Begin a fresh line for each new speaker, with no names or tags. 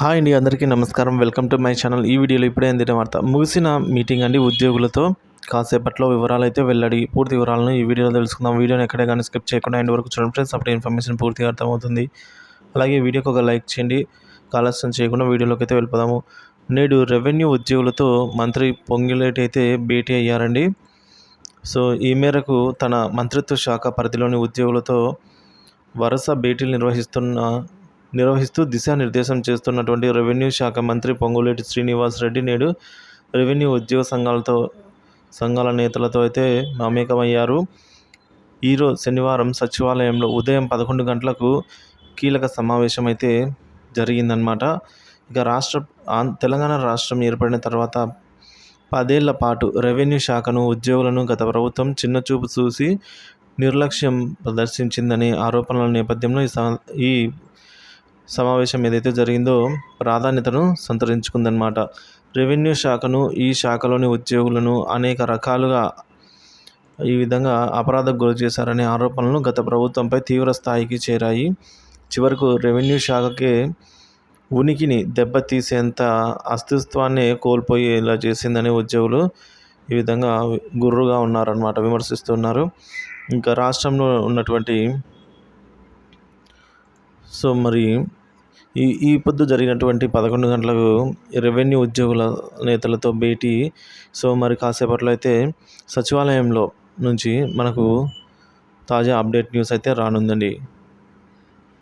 Hi అండి అందరికీ నమస్కారం. Welcome to my channel. ఈ వీడియోలో ఇప్పుడే అందిన వార్త. ముగిసిన మీటింగ్ అండి ఉద్యోగులతో. కాసేపట్లో వివరాలు అయితే వెళ్ళడి పూర్తి వివరాలను ఈ వీడియోలో తెలుసుకుందాం. వీడియోని ఎక్కడే కానీ స్కిప్ చేయకుండా ఎండ్ వరకు చూడండి ఫ్రెండ్స్. అప్పుడు ఇన్ఫర్మేషన్ పూర్తిగా అర్థమవుతుంది. అలాగే వీడియోకి ఒక లైక్ చేయండి. కాలస్యం చేయకుండా వీడియోలోకి అయితే వెళ్ళిపోదాము. నేడు రెవెన్యూ ఉద్యోగులతో మంత్రి పొంగిలేటి అయితే భేటీ అయ్యారండి. సో ఈ మేరకు తన మంత్రిత్వ శాఖ పరిధిలోని ఉద్యోగులతో వరుస భేటీలు నిర్వహిస్తున్న నిర్వహిస్తూ దిశానిర్దేశం చేస్తున్నటువంటి రెవెన్యూ శాఖ మంత్రి పొంగులేటి శ్రీనివాస్ రెడ్డి నేడు రెవెన్యూ ఉద్యోగ సంఘాలతో సంఘాల నేతలతో అయితే మమేకమయ్యారు ఈరోజు శనివారం సచివాలయంలో ఉదయం పదకొండు గంటలకు కీలక సమావేశం అయితే జరిగిందనమాట ఇక రాష్ట్ర తెలంగాణ రాష్ట్రం ఏర్పడిన తర్వాత పదేళ్ళ పాటు రెవెన్యూ శాఖను ఉద్యోగులను గత ప్రభుత్వం చిన్నచూపు చూసి నిర్లక్ష్యం ప్రదర్శించిందనే ఆరోపణల నేపథ్యంలో ఈ ఈ సమావేశం ఏదైతే జరిగిందో ప్రాధాన్యతను సంతరించుకుందనమాట రెవెన్యూ శాఖను ఈ శాఖలోని ఉద్యోగులను అనేక రకాలుగా ఈ విధంగా అపరాధకు గురి చేశారనే ఆరోపణలు గత ప్రభుత్వంపై తీవ్ర స్థాయికి చేరాయి. చివరకు రెవెన్యూ శాఖకే ఉనికిని దెబ్బతీసేంత అస్తిత్వాన్ని కోల్పోయేలా చేసిందని ఉద్యోగులు ఈ విధంగా గుర్రుగా ఉన్నారన్నమాట విమర్శిస్తున్నారు. ఇంకా రాష్ట్రంలో ఉన్నటువంటి సో మరి ఈ ఈ పొద్దు జరిగినటువంటి పదకొండు గంటలకు రెవెన్యూ ఉద్యోగుల నేతలతో భేటీ. సో మరి కాసేపట్లో అయితే సచివాలయంలో నుంచి మనకు తాజా అప్డేట్ న్యూస్ అయితే రానుందండి.